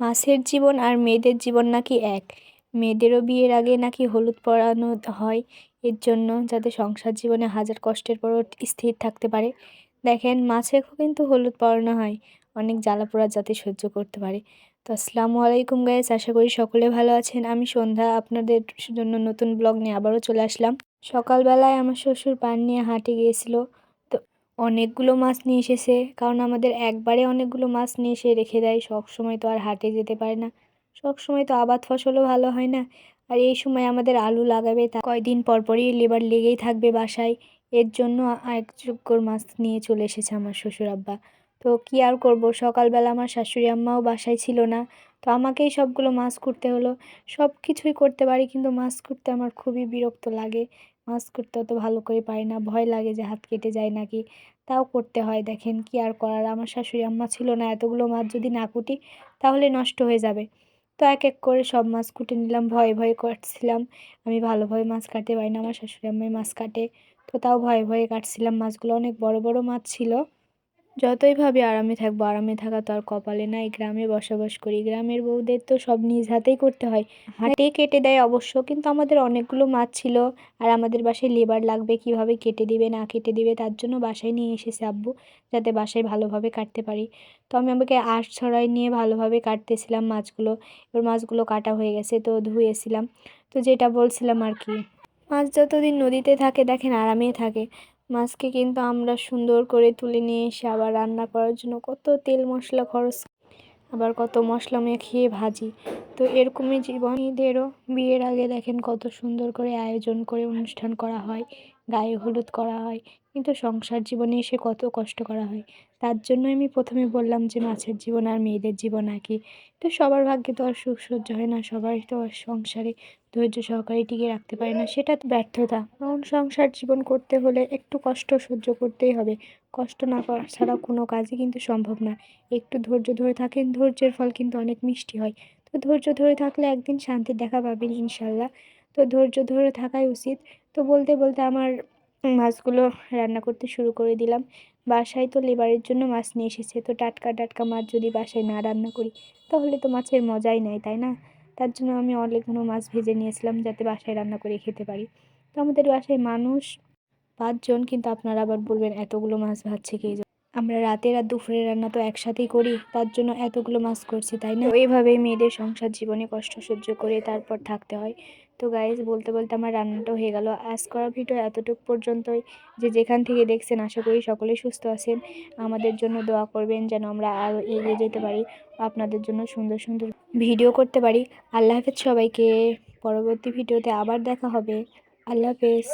মাছের জীবন আর মেয়েদের জীবন নাকি এক? মেয়েদেরও বিয়ের আগে নাকি হলুদ পরানো হয়? এর জন্য যাতে সংসার জীবনে হাজার কষ্টের পরও স্থির থাকতে পারে। দেখেন মাছেরও কিন্তু হলুদ পরানো হয়। অনেক জ্বালা পোড়া যাতে সহ্য করতে পারে। তো আসসালামু আলাইকুম গাইস আশা করি সকলে ভালো আছেন। আমি সন্ধ্যা, আপনাদের জন্য নতুন ব্লগ নিয়ে আবারও চলে আসলাম। সকালবেলায় আমার শ্বশুর পান নিয়ে হাঁটে গিয়েছিল। অনেকগুলো মাছ নিয়ে এসেছে। কারণ আমাদের একবারে অনেকগুলো মাছ নিয়ে এসে রেখে দেয়। সব সময় তো আর হাটে যেতে পারে না। সব সময় তো আবাদ ফসলও ভালো হয় না। আর এই সময় আমাদের আলু লাগাবে তা কয়দিন পরপরই লেবার লেগেই থাকবে বাসায়। এর জন্য এক চুক্কর মাছ নিয়ে চলে এসেছে আমার শ্বশুর আব্বা। তো কী আর করব? সকালবেলা আমার শাশুড়ি আম্মাও বাসায় ছিল না। তো আমাকেই সবগুলো মাছ কুটতে হলো। সব কিছুই করতে পারি কিন্তু মাছ কুটতে আমার খুবই বিরক্ত লাগে। মাছ করতে অত ভালো করে পারি না। ভয় লাগে যে হাত কেটে যায় নাকি। তাও করতে হয় দেখেন কি আর করার? আমার শাশুড়ি আম্মা ছিল না, এতগুলো মাছ যদি না কুটি তাহলে নষ্ট হয়ে যাবে। তো এক এক করে সব মাছ কুটে নিলাম, ভয়ে ভয়ে কাটছিলাম। আমি ভালোভাবে মাছ কাটতে পারি না, আমার শাশুড়ি আম্মাই মাছ কাটে। তো তাও ভয়ে ভয়ে কাটছিলাম। মাছগুলো অনেক বড় বড় মাছ ছিল। যতই ভাবি আরামে থাকব, আরামে থাকা তো আর কপালে নাই। গ্রামে বসবাস করি, গ্রামের বউদের তো সব নিজ হাতেই করতে হয়। হাটে কেটে দেয় অবশ্য, কিন্তু আমাদের অনেকগুলো মাছ ছিল আর আমাদের বাসায় লেবার লাগবে, কীভাবে কেটে দিবে, না কেটে দিবে, তার জন্য বাসায় নিয়ে এসেছে আব্বু, যাতে বাসায় ভালোভাবে কাটতে পারি। তো আমি আমাকে আশ ছড়াই নিয়ে ভালোভাবে কাটতেছিলাম মাছগুলো। এবার মাছগুলো কাটা হয়ে গেছে, তো ধুয়েছিলাম। তো যেটা বলছিলাম আর কি। মাছ যতদিন নদীতে থাকে, দেখেন আরামেই থাকে। মাছকে কিন্তু আমরা সুন্দর করে তুলে নিয়ে এসে আবার রান্না করার জন্য কত তেল মশলা খরচ, আবার কত মশলা মেখিয়ে ভাজি। তো এরকমই জীবনীদেরও বিয়ের আগে দেখেন কত সুন্দর করে আয়োজন করে অনুষ্ঠান করা হয়, গায়ে হলুদ করা হয়, কিন্তু সংসার জীবনে এসে কত কষ্ট করা হয়। তার জন্য আমি প্রথমে বললাম যে মাছের জীবন আর মেয়েদের জীবন একই। তো সবার ভাগ্যে তো আর সুখ সহ্য হয় না সবাই তো আর সংসারে ধৈর্য সহকারে টিকে রাখতে পারে না, সেটা তো ব্যর্থতা। কারণ সংসার জীবন করতে হলে একটু কষ্ট সহ্য করতেই হবে। কষ্ট না করা ছাড়া কোনো কাজই কিন্তু সম্ভব না। একটু ধৈর্য ধরে থাকেন, ধৈর্যের ফল কিন্তু অনেক মিষ্টি হয়। তো ধৈর্য ধরে থাকলে একদিন শান্তির দেখা পাবেন ইনশাল্লাহ তো ধৈর্য ধরে থাকাই উচিত। তো বলতে বলতে আমার মাছগুলো রান্না করতে শুরু করে দিলাম। বাসায় তো লেবারের জন্য মাছ নিয়ে এসেছে। তো টাটকা টাটকা মাছ যদি বাসায় না রান্না করি, তাহলে তো মাছের মজাই নেই, তাই না? তার জন্য আমি অনেকগুলো মাছ ভেজে নিয়েছিলাম যাতে বাসায় রান্না করে খেতে পারি। তো আমাদের বাসায় মানুষ পাঁচজন, কিন্তু আপনারা আবার বলবেন এতগুলো মাছ ভাজছে কে আমরা রাতের আর দুপুরের রান্না তো একসাথেই করি, তার জন্য এতগুলো মাছ করছি, তাই না? এইভাবেই মেয়েদের সংসার জীবনে কষ্ট সহ্য করে তারপর থাকতে হয়। তো গাইজ বলতে বলতে আমার রান্নাটাও হয়ে গেল। আজ করা ভিডিও এতটুকু পর্যন্তই। যে যেখান থেকে দেখছেন, আশা করি সকলেই সুস্থ আছেন। আমাদের জন্য দোয়া করবেন যেন আমরা আরও এগিয়ে যেতে পারি। আপনাদের জন্য সুন্দর সুন্দর ভিডিও করতে পারি। আল্লাহ হাফেজ সবাইকে। পরবর্তী ভিডিওতে আবার দেখা হবে। আল্লাহ হাফেজ।